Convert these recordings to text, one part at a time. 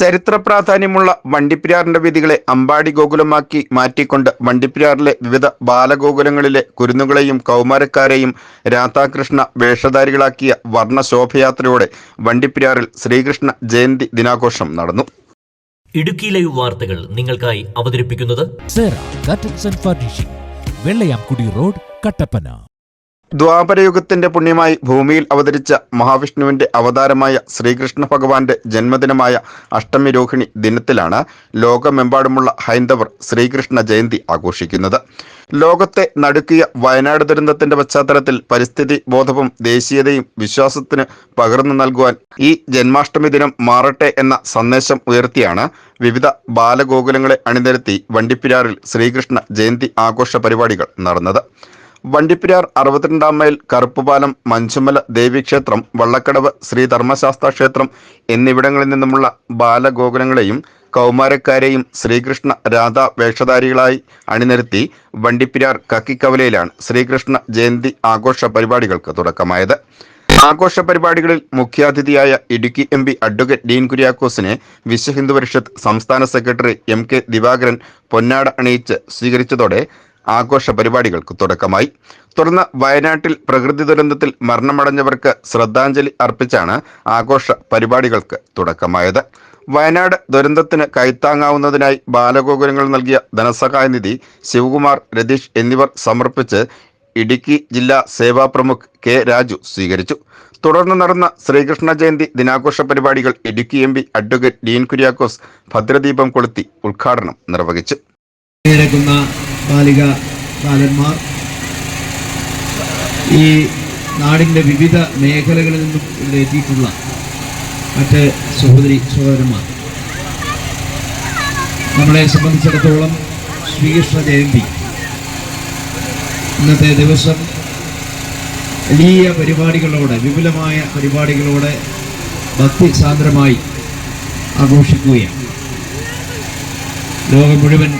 ചരിത്ര പ്രാധാന്യമുള്ള വണ്ടിപ്പിരാറിന്റെ വീതികളെ അമ്പാടി ഗോകുലമാക്കി മാറ്റിക്കൊണ്ട് വണ്ടിപ്പിരാറിലെ വിവിധ ബാലഗോകുലങ്ങളിലെ കുരുന്നുകളെയും കൗമാരക്കാരെയും രാധാകൃഷ്ണ വേഷധാരികളാക്കിയ വർണശോഭയാത്രയോടെ വണ്ടിപ്പിരാറിൽ ശ്രീകൃഷ്ണ ജയന്തി ദിനാഘോഷം നടന്നു. ഇടുക്കി ലൈവ് വാർത്തകൾ നിങ്ങൾക്കായി അവതരിപ്പിക്കുന്നത് Sera curtains furnishing Vellayamkudi road Kattappana. ദ്വാപരയുഗത്തിന്റെ പുണ്യമായി ഭൂമിയിൽ അവതരിച്ച മഹാവിഷ്ണുവിന്റെ അവതാരമായ ശ്രീകൃഷ്ണ ഭഗവാന്റെ ജന്മദിനമായ അഷ്ടമി രോഹിണി ദിനത്തിലാണ് ലോകമെമ്പാടുമുള്ള ഹൈന്ദവർ ശ്രീകൃഷ്ണ ജയന്തി ആഘോഷിക്കുന്നത്. ലോകത്തെ നടുക്കിയ വയനാട് ദുരന്തത്തിന്റെ പശ്ചാത്തലത്തിൽ പരിസ്ഥിതി ബോധവും ദേശീയതയും വിശ്വാസത്തിന് പകർന്നു നൽകുവാൻ ഈ ജന്മാഷ്ടമി ദിനം മാറട്ടെ എന്ന സന്ദേശം ഉയർത്തിയാണ് വിവിധ ബാലഗോകുലങ്ങളെ അണിനിരത്തി വണ്ടിപ്പിരാറിൽ ശ്രീകൃഷ്ണ ജയന്തി ആഘോഷ പരിപാടികൾ നടന്നത്. വണ്ടിപ്പെരിയാർ അറുപത്തിരണ്ടാം മൈൽ കറുപ്പുപാലം മഞ്ചുമല ദേവീക്ഷേത്രം വള്ളക്കടവ് ശ്രീ ധർമ്മശാസ്ത്ര ക്ഷേത്രം എന്നിവിടങ്ങളിൽ നിന്നുമുള്ള ബാലഗോകുലങ്ങളെയും കൗമാരക്കാരെയും ശ്രീകൃഷ്ണ രാധ വേഷധാരികളായി അണിനിരത്തി വണ്ടിപ്പെരിയാർ കക്കിക്കവലയിലാണ് ശ്രീകൃഷ്ണ ജയന്തി ആഘോഷ പരിപാടികൾക്ക് തുടക്കമായത്. ആഘോഷ പരിപാടികളിൽ മുഖ്യാതിഥിയായ Idukki M P advocate Dean കുര്യാക്കോസിനെ Vishwa Hindu Parishad സംസ്ഥാന സെക്രട്ടറി എം കെ ദിവാകരൻ പൊന്നാട അണിയിച്ച് സ്വീകരിച്ചതോടെ ആഘോഷ പരിപാടികൾക്ക് തുടക്കമായി. തുടർന്ന് വയനാട്ടിൽ പ്രകൃതി ദുരന്തത്തിൽ മരണമടഞ്ഞവർക്ക് ശ്രദ്ധാഞ്ജലി അർപ്പിച്ചാണ് ആഘോഷ പരിപാടികൾക്ക് തുടക്കമായത്. വയനാട് ദുരന്തത്തിന് കൈത്താങ്ങാവുന്നതിനായി ബാലഗോകുലങ്ങൾ നൽകിയ ധനസഹായ നിധി ശിവകുമാർ രതീഷ് എന്നിവർ സമർപ്പിച്ച് ഇടുക്കി ജില്ലാ സേവാ പ്രമുഖ് കെ രാജു സ്വീകരിച്ചു. തുടർന്ന് നടന്ന ശ്രീകൃഷ്ണ ജയന്തി ദിനാഘോഷ പരിപാടികൾ Idukki M P advocate Dean Kuriakose ഭദ്രദീപം കൊളുത്തി ഉദ്ഘാടനം നിർവഹിച്ചു. ബാലിക ബാലന്മാർ. ഈ നാടിന്റെ വിവിധ മേഖലകളിൽ നിന്നും ഇവിടെ എത്തിയിട്ടുള്ള മറ്റ് സഹോദരി സഹോദരന്മാർ. നമ്മളെ സംബന്ധിച്ചിടത്തോളം ശ്രീകൃഷ്ണ ജയന്തി ഇന്നത്തെ ദിവസം വലിയ പരിപാടികളോടെ വിപുലമായ പരിപാടികളോടെ ഭക്തി സാന്ദ്രമായി ആഘോഷിക്കുകയാണ്. ലോകം മുഴുവൻ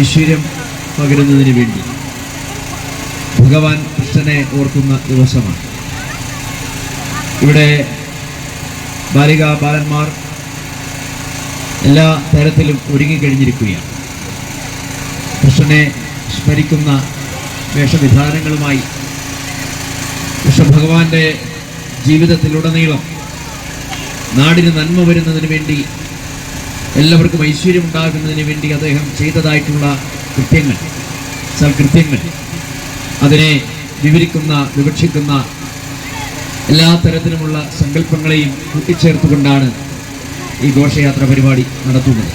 ഐശ്വര്യം പകരുന്നതിന് വേണ്ടി. ഭഗവാൻ കൃഷ്ണനെ ഓർക്കുന്ന ദിവസമാണ്. ഇവിടെ ബാലിക ബാലന്മാർ എല്ലാ തരത്തിലും ഒരുങ്ങിക്കഴിഞ്ഞിരിക്കുകയാണ്. കൃഷ്ണനെ സ്മരിക്കുന്ന വേഷവിധാനങ്ങളുമായി കൃഷ്ണഭഗവാന്റെ ജീവിതത്തിലുടനീളം നാടിന് നന്മ വരുന്നതിന് വേണ്ടി എല്ലാവർക്കും ഐശ്വര്യം ഉണ്ടാകുന്നതിന് വേണ്ടി അദ്ദേഹം ചെയ്തതായിട്ടുള്ള കൃത്യങ്ങൾ. സൽകൃത്യങ്ങൾ അതിനെ വിവരിക്കുന്ന വിവക്ഷിക്കുന്ന എല്ലാ തരത്തിലുമുള്ള സങ്കല്പങ്ങളെയും കൂട്ടിച്ചേർത്തുകൊണ്ടാണ് ഈ ഘോഷയാത്ര പരിപാടി നടത്തുന്നത്.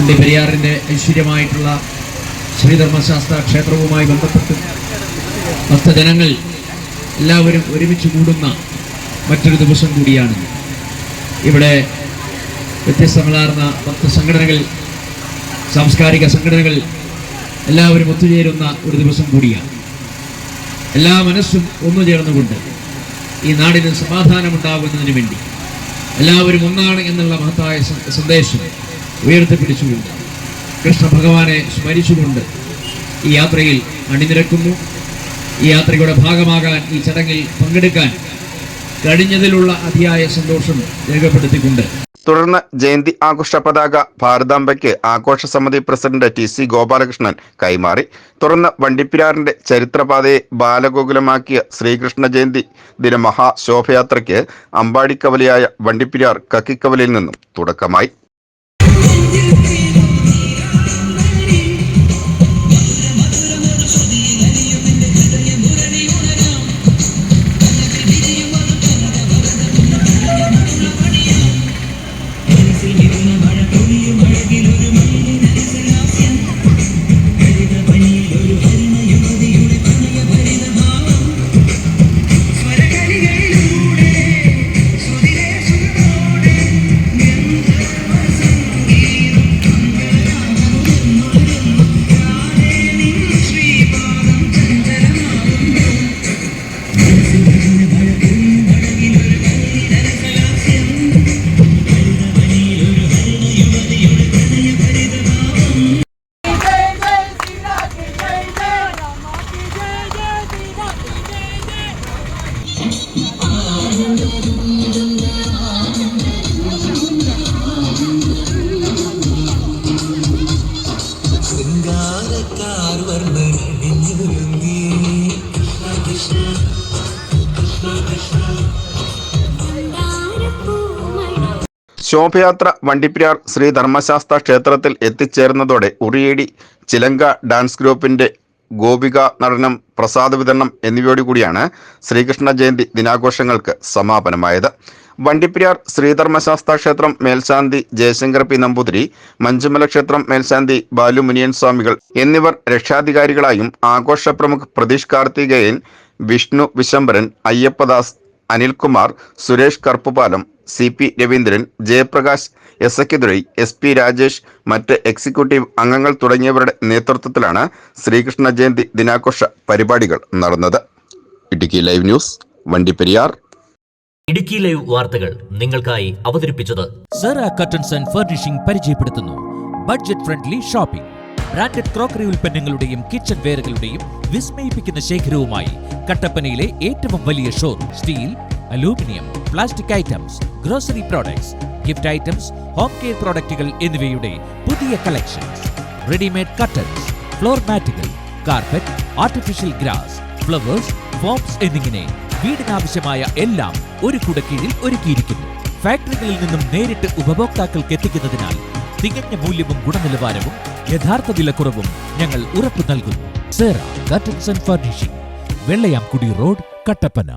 എന്റെ പെരിയാറിന്റെ ഐശ്വര്യമായിട്ടുള്ള ശ്രീധർമ്മശാസ്ത്ര ക്ഷേത്രവുമായി ബന്ധപ്പെട്ട് ഭക്തജനങ്ങൾ എല്ലാവരും ഒരുമിച്ച് കൂടുന്ന മറ്റൊരു ദിവസം കൂടിയാണ് ഇവിടെ വ്യത്യസ്തങ്ങളാർന്ന ഭക്ത സംഘടനകൾ സാംസ്കാരിക സംഘടനകൾ എല്ലാവരും ഒത്തുചേരുന്ന ഒരു ദിവസം കൂടിയാണ്. എല്ലാ മനസ്സും ഒന്നു ചേർന്നുകൊണ്ട് ഈ നാടിന് സമാധാനമുണ്ടാകുന്നതിന് വേണ്ടി എല്ലാവരും ഒന്നാണ് എന്നുള്ള മഹത്തായ സന്ദേശം ഉയർത്തിപ്പിടിച്ചുകൊണ്ട് കൃഷ്ണ ഭഗവാനെ സ്മരിച്ചുകൊണ്ട് ഈ യാത്രയിൽ അണിനിരക്കുന്നു. ഈ യാത്രയുടെ ഭാഗമാകാൻ ഈ ചടങ്ങിൽ പങ്കെടുക്കാൻ കഴിഞ്ഞതിലുള്ള അതിയായ സന്തോഷം രേഖപ്പെടുത്തിക്കൊണ്ട് തുടർന്ന് ജയന്തി ആഘോഷ പതാക ഭാരതാംബയ്ക്ക് ആഘോഷ സമിതി പ്രസിഡന്റ് ടി സി ഗോപാലകൃഷ്ണൻ കൈമാറി. തുടർന്ന് വണ്ടിപ്പിരാറിന്റെ ചരിത്രപാതയെ ബാലഗോകുലമാക്കിയ ശ്രീകൃഷ്ണ ജയന്തി ദിന മഹാശോഭയാത്രയ്ക്ക് അമ്പാടിക്കവലയായ വണ്ടിപ്പിരാർ കക്കിക്കവലയിൽ നിന്നും തുടക്കമായി. ശോഭയാത്ര വണ്ടിപ്പിരാർ ശ്രീ ധർമ്മശാസ്ത്ര ക്ഷേത്രത്തിൽ എത്തിച്ചേർന്നതോടെ ഉറിയേടി ചിലങ്ക ഡാൻസ് ഗ്രൂപ്പിന്റെ ഗോപിക നടനം പ്രസാദ വിതരണം എന്നിവയോടുകൂടിയാണ് ശ്രീകൃഷ്ണ ജയന്തി ദിനാഘോഷങ്ങൾക്ക് സമാപനമായത്. വണ്ടിപ്പിരിയാർ ശ്രീധർമ്മശാസ്ത്ര ക്ഷേത്രം മേൽശാന്തി ജയശങ്കർ പി നമ്പൂതിരി മഞ്ചുമല ക്ഷേത്രം മേൽശാന്തി ബാലു മുനിയൻ സ്വാമികൾ എന്നിവർ രക്ഷാധികാരികളായും ആഘോഷ പ്രമുഖ് Pratheesh Karthikeyan Vishnu Vishambharan Ayyappadas Anilkumar Suresh Karuppupalam C P Raveendran Jayaprakash S Akkidurai S P Rajesh മറ്റ് എക്സിക്യൂട്ടീവ് അംഗങ്ങൾ തുടങ്ങിയവരുടെ നേതൃത്വത്തിലാണ് ശ്രീകൃഷ്ണ ജയന്തി ദിനാഘോഷ പരിപാടികൾ നടന്നത്. Idukki live news Vandiperiyar Idukki live വാർത്തകൾ നിങ്ങൾക്കായി അവതരിപ്പിച്ചത് സെറ കർട്ടൻസ് ആൻഡ് ഫർണിഷിംഗ് പരിചയപ്പെടുത്തുന്നു. Budget friendly shopping. Branded crockery ഉൽപ്പന്നങ്ങളുടെയും കിച്ചൺ വെയറുകളുടെയും വിസ്മയിപ്പിക്കുന്ന ശേഖരവുമായി കട്ടപ്പനയിലെ ഏറ്റവും വലിയ showroom steel aluminium plastic items grocery products gift items home care പ്രോഡക്റ്റുകൾ എന്നിവയുടെ പുതിയ collections. Readymade curtains floor മാറ്റുകൾ carpet artificial grass flowers foams എന്നിങ്ങനെ വീടിനാവശ്യമായ എല്ലാം ഒരു കുടക്കീഴിൽ ഒരുക്കിയിരിക്കുന്നു. ഫാക്ടറികളിൽ നിന്നും നേരിട്ട് ഉപഭോക്താക്കൾക്ക് എത്തിക്കുന്നതിനാൽ തികഞ്ഞ മൂല്യവും ഗുണനിലവാരവും യഥാർത്ഥ വിലക്കുറവും ഞങ്ങൾ ഉറപ്പു നൽകുന്നു. Sera curtains and furnishing Vellayamkudi road Kattappana.